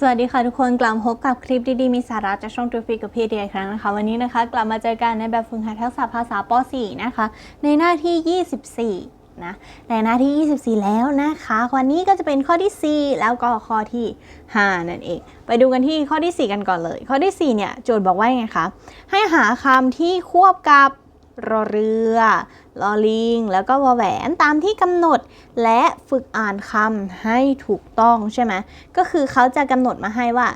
สวัสดีค่ะทุกคนกลับมาพบกับคลิปดีๆมีสาระจากช่องทูฟีกับพีเดียอีกครั้งนะคะวันนี้นะคะ กลับมาเจอกันในแบบฝึกหัดทักษะภาษาป .4 นะคะ ในหน้าที่ 24 นะในหน้าที่ 24 แล้วนะคะวันนี้ก็จะเป็นข้อที่ 4 แล้วก็ข้อที่ 5 นั่นเอง ไปดูกันที่ข้อที่ 4 กันก่อนเลย ข้อที่ 4 เนี่ยโจทย์บอกว่าไงคะให้หาคำที่ควบกับ รอเรือลอลิง แล้วก็วอแหวนตามที่กำหนด และฝึกอ่านคำให้ถูกต้องใช่ไหมก็คือเขาจะกำหนดมาให้ว่า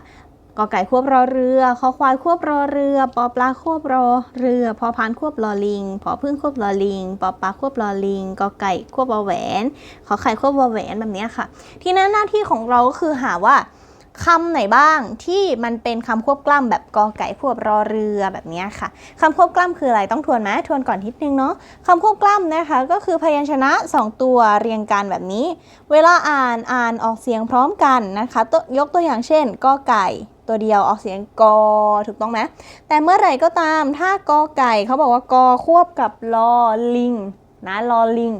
กอไก่ควบรอเรือ คอควายควบรอเรือ ปอปลาควบรอเรือ พอพานควบรอลิง พอพึ่งควบรอลิง ปอปลาควบรอลิง กอไก่ควบวอแหวน ขอไข่ควบวอแหวนแบบนี้ค่ะ ทีนั้นหน้าที่ของเราก็คือหาว่า คำไหนบ้างที่มันเป็นคำควบกล้ำแบบกอไก่ควบรอเรือแบบนี้ค่ะคำควบกล้ำคืออะไรต้องทวนไหมทวนก่อนนิดนึงเนาะคำควบกล้ำนะคะก็คือพยัญชนะ 2 ตัวเรียงกันแบบนี้ เวลาอ่านอ่านออกเสียงพร้อมกันนะคะตัวยกตัวอย่างเช่นกอไก่ตัวเดียวออกเสียงกอถูกต้องไหมแต่เมื่อไหร่ก็ตามถ้ากอไก่เขาบอกว่ากอควบกับลอลิงนะลอลิง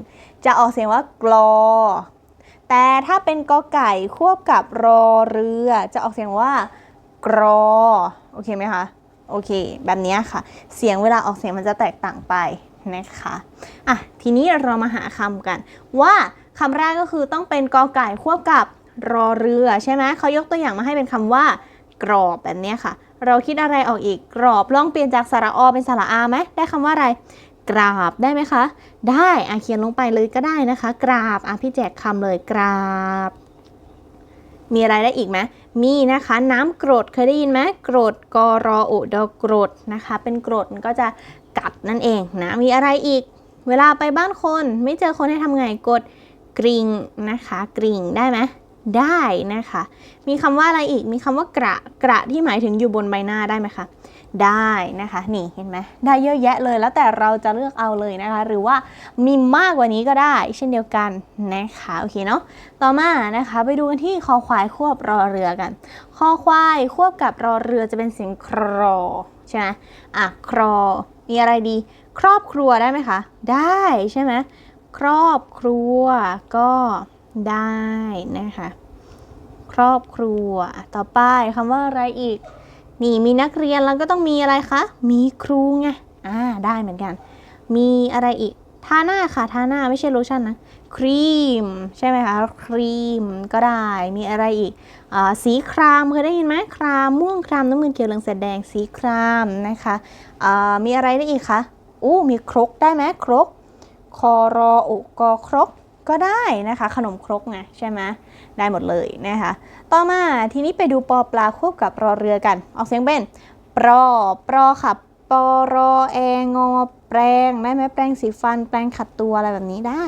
จะออกเสียงว่ากรอ แต่ถ้าเป็นกอไก่ควบกับรอเรือ จะออกเสียงว่ากรอ โอเคไหมคะ โอเค แบบนี้ค่ะ เสียงเวลาออกเสียงมันจะแตกต่างไปนะคะ อะ ทีนี้เรามาหาคำกัน ว่าคำแรกก็คือต้องเป็นกอไก่ควบกับรอเรือใช่ไหมเขายกตัวอย่างมาให้เป็นคำว่า กรอบแบบนี้ค่ะ เราคิดอะไรออกอีกกรอบลองเปลี่ยนจากสระอเป็นสระอาไหมได้คำว่าอะไร กราบได้ไหมคะ ได้อะเขียนลงไปเลยก็ได้นะคะ กราบอะพี่แจกคำเลยกราบ มีอะไรได้อีกไหมมีนะคะ น้ำกรดเคยได้ยินไหมกรดกรออุดกรดนะคะ เป็นกรดก็จะกัดนั่นเองนะ มีอะไรอีก เวลาไปบ้านคน ไม่เจอคนให้ทำไงกดกริงนะคะ กริงได้ไหมได้นะคะ มีคำว่าอะไรอีก มีคำว่ากระ กระที่หมายถึงอยู่บนใบหน้าได้ไหมคะ ได้นะคะ นี่เห็นไหมได้เยอะแยะเลยแล้วแต่เราจะเลือกเอาเลยนะคะ หรือว่ามีมากกว่านี้ก็ได้ เช่นเดียวกันนะคะโอเคเนาะต่อมานะคะไปดูกันที่คอควายควบรอเรือกัน คอควายควบกับรอเรือจะเป็นเสียงครอใช่ไหมอะครอ มีอะไรดี ครอบครัวได้ไหมคะได้ใช่ไหมครอบครัวก็ได้นะคะ ครอบครัวต่อไปคำว่าอะไรอีก นี่มีนักเรียนแล้วก็ต้องมีอะไรคะ มีครูไง อ่า ได้เหมือนกัน มีอะไรอีก ทาหน้าค่ะ ทาหน้าไม่ใช่โลชั่นนะ ครีม ใช่ไหมคะ ครีมก็ได้ มีอะไรอีกอ่าสีครามเคยได้ยินไหมคราม ม่วงคราม น้ำเงินเขียวเหลืองแสดง สีครามนะคะอ่ามีอะไรได้อีกคะ อู้ มีครกได้ไหมครกคอรออุกอครก ก็ได้นะคะขนมครกไงใช่ไหมได้หมดเลยนะคะต่อมาทีนี้ไปดูปอปลาควบกับรอเรือกัน ออกเสียงเป็นปรอปรอค่ะปอรอแองอแปรงได้ไหมแปรงสีฟัน แปรงขัดตัวอะไรแบบนี้ได้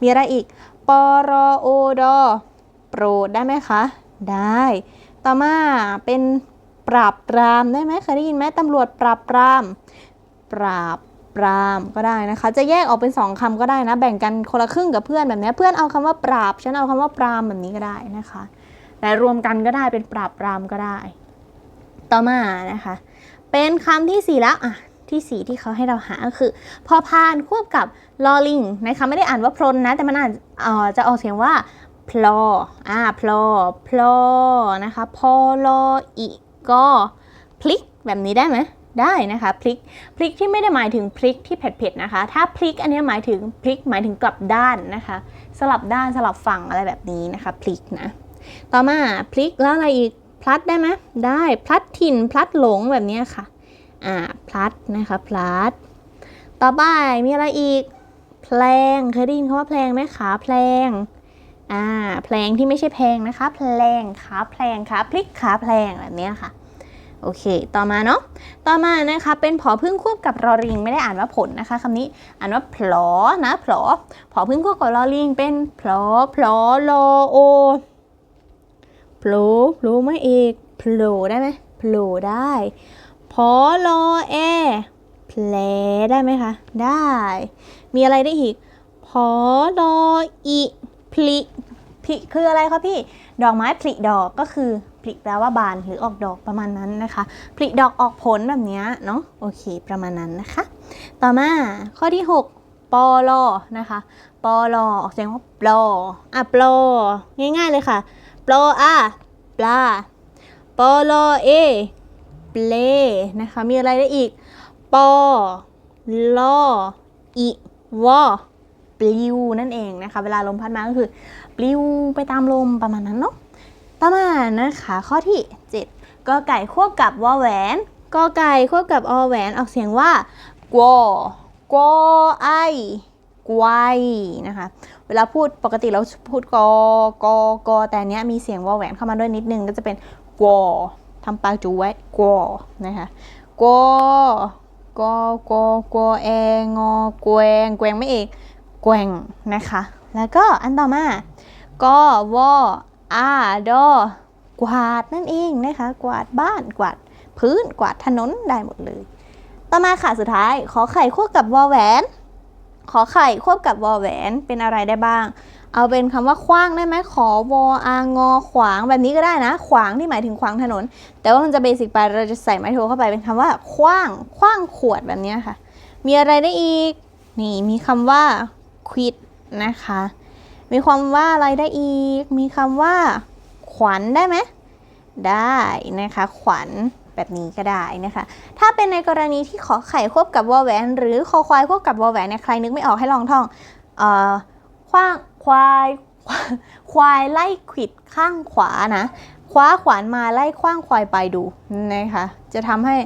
มีอะไรอีกปอรอโอดอโปรดได้ไหมคะ ได้ ต่อมาเป็นปราบปรามได้ไหมเคยได้ยินไหมตำรวจปราบปราม ปราบ ปรามก็ได้นะคะ จะแยกออกเป็นสองคำก็ได้นะ แบ่งกันคนละครึ่งกับเพื่อนแบบนี้เพื่อนเอาคำว่าปราบฉันเอาคำว่าปรามแบบนี้ก็ได้นะคะ แต่รวมกันก็ได้เป็นปราบปรามก็ได้ ต่อมานะคะ เป็นคำที่สี่แล้วอะที่สี่ที่เขาให้เราหาก็คือ พอพานควบกับลอลิงนะคะไม่ได้อ่านว่าพลนนะ แต่มันอ่านออจะออกเสียงว่าพลออ่าพลอพลอนะคะพอลออีก็พลิกแบบนี้ได้ไหม ได้นะคะพลิกพลิกที่ไม่ได้หมายถึงพลิกที่เผ็ดๆนะคะ ถ้าพลิกอันนี้หมายถึงพลิกหมายถึงกลับด้านนะคะ สลับด้านสลับฝั่งอะไรแบบนี้นะคะพลิกนะต่อมาพลิกแล้วอะไรอีกพลัดได้ไหมได้พลัดถิ่นพลัดหลงแบบนี้ค่ะอ่าพลัดนะคะพลัด ต่อไปมีอะไรอีกแพลงเคยได้ยินคำว่าแพลงไหมขาแพลงอ่าแพลงที่ไม่ใช่แพงนะคะแพลงขาแพลงขาพลิกขาแพลงแบบนี้ค่ะ โอเค ต่อมาเนาะ ต่อมานะคะเป็นผอพึ่งควบกับรอริงไม่ได้อ่านว่าผลนะคะคำนี้อ่านว่าพลอนะพลอผอพึ่งควบกับรอริงเป็นพลอพลอโลโอผล่โผล่มาอีกผลได้ไหมผลได้พอลอแอแผลได้ไหมคะ ได้ มีอะไรได้อีกพอลออีพลิพลิคืออะไรคะพี่ ดอกไม้ผลิดอกก็คือ ผลิแปลว่าบานหรือออกดอกประมาณนั้นนะคะผลิดอกออกผลแบบนี้เนาะโอเคประมาณนั้นนะคะ ต่อมาข้อที่ 6ปอลอนะคะปอลอออกเสียงว่าปลออะปลอง่าย ๆ เลยค่ะปลออะปลาปอลอเอเปลนะคะ มีอะไรได้อีกปอลออิวอปลิวนั่นเองนะคะ เวลาลมพัดมาก็คือ ปลิวไปตามลมประมาณนั้นเนาะ ต่อมานะคะข้อที่ 7กอไก่ควบกับวอแหวนกอไก่ควบกับอแหวนออกเสียงว่ากวกวไอกวยนะคะเวลาพูดปกติเราพูดกอกอกอแต่เนี้ยมีเสียงวอแหวนเข้ามาด้วยนิดนึงก็จะเป็นกวทำปากจูไว้กวนะคะกวกอกอกวแองอแกวงแกวงไม่เอกแกวงนะคะ แล้วก็อันต่อมากอวอ อาดอกวาดนั่นเองนะคะ กวาดบ้านกวาดพื้นกวาดถนนได้หมดเลย ต่อมาค่ะสุดท้าย ขอไข่ควบกับวอแหวน ขอไข่ควบกับวอแหวนเป็นอะไรได้บ้าง เอาเป็นคำว่าขว้างได้ไหมขอวออางอขวางแบบนี้ก็ได้นะ ขวางที่หมายถึงขวางถนน แต่ว่ามันจะเบสิกไปเราจะใส่ไม้โทเข้าไปเป็นคำว่าขว้างขว้างขวดแบบนี้ค่ะ มีอะไรได้อีก นี่มีคำว่าควิดนะคะ มีความว่าอะไรได้อีก มีคำว่า ขวัญได้ไหม ได้นะคะ ขวัญแบบนี้ก็ได้นะคะ ถ้าเป็นในกรณีที่ขอไข่ควบกับวอแหวน หรือคอควายควบกับวอแหวนเนี่ยใครนึกไม่ออกให้ลองท่องเอ่อขว้างควายควายไล่ขวิดข้างขวานะคว้าขวานมาไล่คว้างควายไปดูนะคะ จะทำให้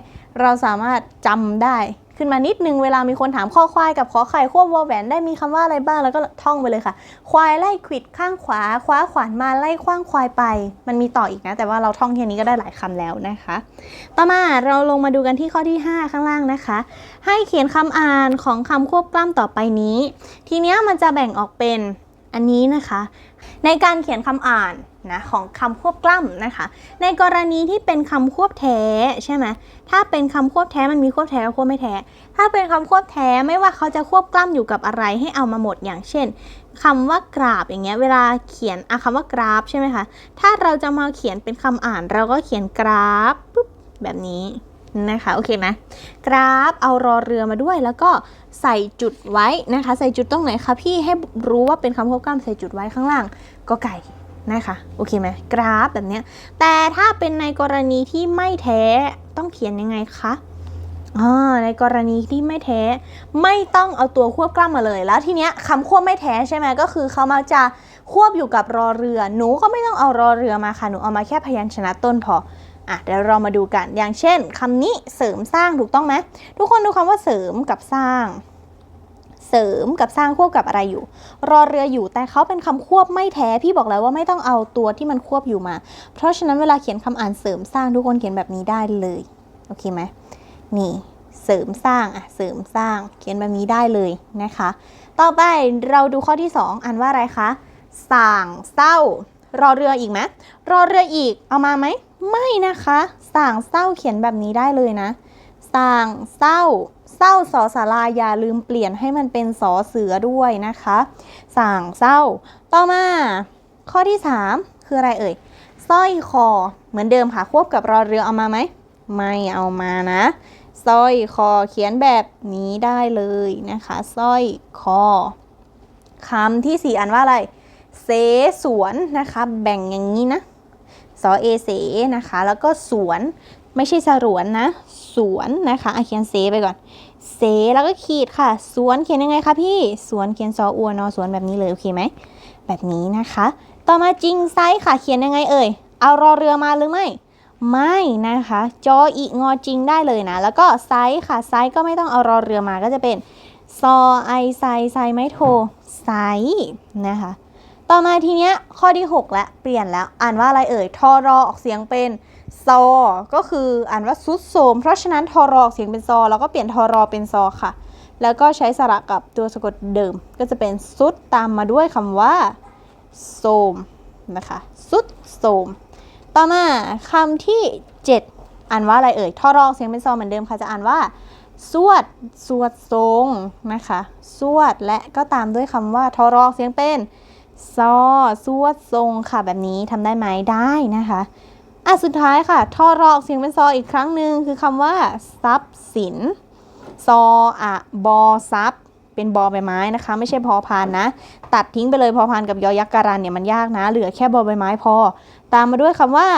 เราสามารถจำได้ ขึ้นมานิดนึงเวลามีคนถามข้อควายกับขอไข่ควบวอแหวนได้มีคำว่าอะไรบ้างแล้วก็ท่องไปเลยค่ะ ควายไล่ขิดข้างขวา คว้าขวานมาไล่คว้างควายไป มันมีต่ออีกนะ แต่ว่าเราท่องแค่นี้ก็ได้หลายคำแล้วนะคะ ต่อมาเราลงมาดูกันที่ข้อที่ 5 ข้างล่างนะคะ ให้เขียนคำอ่านของคำควบกล้ำต่อไปนี้ ทีเนี้ยมันจะแบ่งออกเป็นอันนี้นะคะ ในการเขียนคำอ่าน นะของคำควบกล้ำนะคะ ในกรณีที่เป็นคำควบแท้ใช่ไหมถ้าเป็นคำควบแท้มันมีควบแท้กับควบไม่แท้ ถ้าเป็นคำควบแท้ไม่ว่าเขาจะควบกล้ำอยู่กับอะไรให้เอามาหมดอย่างเช่นคำว่ากราบอย่างเงี้ยเวลาเขียนอะคำว่ากราฟใช่ไหมคะถ้าเราจะมาเขียนเป็นคำอ่าน เราก็เขียนกราฟปุ๊บแบบนี้นะคะโอเคไหมกราฟเอารอเรือมาด้วยแล้วก็ใส่จุดไว้นะคะ ใส่จุดตรงไหนคะพี่ให้รู้ว่าเป็นคำควบกล้ำใส่จุดไว้ข้างล่างก็ไก่ นะคะ โอเคไหมกราฟแบบนี้ แต่ถ้าเป็นในกรณีที่ไม่แท้ต้องเขียนยังไงคะอ่าในกรณีที่ไม่แท้ไม่ต้องเอาตัวควบกล้ำมาเลย แล้วทีเนี้ยคำควบไม่แท้ใช่ไหมก็คือเขามาจะควบอยู่กับรอเรือ หนูก็ไม่ต้องเอารอเรือมาค่ะ หนูเอามาแค่พยัญชนะต้นพออะเดี๋ยวเรามาดูกันอย่างเช่นคำนี้เสริมสร้างถูกต้องไหมทุกคนดูคำว่าเสริมกับสร้าง เสริมกับสร้างควบกับอะไรอยู่ รอเรืออยู่แต่เขาเป็นคำควบไม่แท้พี่บอกแล้วว่าไม่ต้องเอาตัวที่มันควบอยู่มา เพราะฉะนั้นเวลาเขียนคำอ่านเสริมสร้างทุกคนเขียนแบบนี้ได้เลยโอเคไหมนี่เสริมสร้างอะเสริมสร้าง เขียนแบบนี้ได้เลยนะคะ ต่อไปเราดูข้อที่ 2 อ่านว่าอะไรคะส่างเศร้ารอเรืออีกไหมรอเรืออีกเอามาไหมไม่นะคะส่างเศร้าเขียนแบบนี้ได้เลยนะ ส่าง เศร้า เศร้าสอสาราอย่าลืมเปลี่ยนให้มันเป็นสอเสือด้วยนะคะส่างเศร้า ต่อมา ข้อที่ 3 คืออะไรเอ่ยสร้อยคอ เหมือนเดิมค่ะควบกับรอเรือเอามาไหม ไม่เอามานะสร้อยคอเขียนแบบนี้ได้เลยนะคะสร้อยคอคำที่สี่อ่านว่าอะไรเสสวนนะคะ แบ่งอย่างนี้นะสอเอเสนะคะ แล้วก็สวน ไม่ใช่สรวนนะ สวนนะคะอะเขียนเสไปก่อนเสแล้วก็ขีดค่ะ สวนเขียนยังไงคะพี่ สวนเขียนซออัวนอสวนแบบนี้เลยโอเคไหม แบบนี้นะคะ ต่อมาจริงไซส์ค่ะ เขียนยังไงเอ่ย เอารอเรือมาหรือไม่ ไม่นะคะ จออีงอจริงได้เลยนะ แล้วก็ไซส์ค่ะ ไซส์ก็ไม่ต้องเอารอเรือมาก็จะเป็นซอไอไซไซไม่โทไซนะคะ ต่อมาทีเนี้ยข้อที่ 6 แล้วเปลี่ยนแล้ว อ่านว่าอะไรเอ่ย ทอรอออกเสียงเป็น ซอ ก็คืออ่านว่าซุดโสม เพราะฉะนั้นทอรออเสียงเป็นซอ แล้วก็เปลี่ยนทอรอเป็นซอค่ะ แล้วก็ใช้สระกับตัวสะกดเดิม ก็จะเป็นซุดตามมาด้วยคำว่าโสมนะคะซุดโสม ต่อมาคำที่ 7 อ่านว่าอะไรเอ่ยทอรออเสียงเป็นซอเหมือนเดิมค่ะจะอ่านว่าสวด สวดทรงนะคะสวดและก็ตามด้วยคำว่าทอรอกเสียงเป็นซอสวดทรงค่ะแบบนี้ทำได้ไหมได้นะคะ อะสุดท้ายค่ะทอรอออกเสียงเป็นซออีกครั้งหนึ่งคือคำว่าทรัพย์สิน ซออะบอทรัพย์เป็นบอใบไม้นะคะ ไม่ใช่พอพานนะ ตัดทิ้งไปเลยพอพานกับยอยักษ์การันเนี่ยมันยากนะ เหลือแค่บอใบไม้พอ ตามมาด้วยคำว่า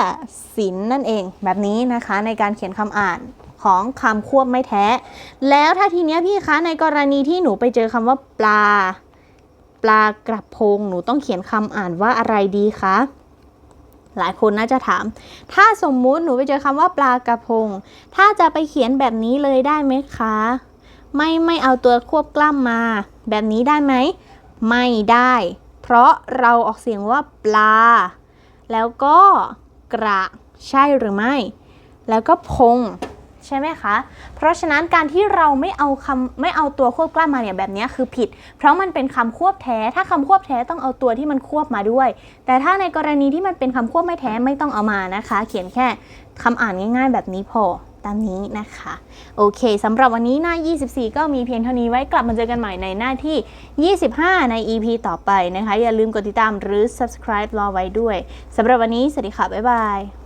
ศิลนั่นเอง แบบนี้นะคะในการเขียนคำอ่านของคำควบไม่แท้ แล้วถ้าทีเนี้ยพี่คะในกรณีที่หนูไปเจอคำว่าปลา ปลากระพง หนูต้องเขียนคำอ่านว่าอะไรดีคะ หลายคนน่าจะถาม ถ้าสมมุติหนูไปเจอคำว่าปลากระพง ถ้าจะไปเขียนแบบนี้เลยได้ไหมคะ ไม่ไม่เอาตัวควบกล้ำมา แบบนี้ได้ไหม ไม่ได้ เพราะเราออกเสียงว่าปลา แล้วก็กระ ใช่หรือไม่ แล้วก็พง ใช่ไหมคะ เพราะฉะนั้นการที่เราไม่เอาคำไม่เอาตัวควบกล้ำมาเนี่ยแบบนี้คือผิด เพราะมันเป็นคำควบแท้ ถ้าคำควบแท้ต้องเอาตัวที่มันควบมาด้วย แต่ถ้าในกรณีที่มันเป็นคำควบไม่แท้ไม่ต้องเอามานะคะ เขียนแค่คำอ่านง่าย ๆ แบบนี้พอตามนี้นะคะ โอเคสำหรับวันนี้หน้า 24 ก็มีเพียงเท่านี้ไว้กลับมาเจอกันใหม่ในหน้าที่ 25 ใน EP ต่อไปนะคะ อย่าลืมกดติดตามหรือ subscribe รอไว้ด้วยสำหรับวันนี้ สวัสดีค่ะ บ๊ายบาย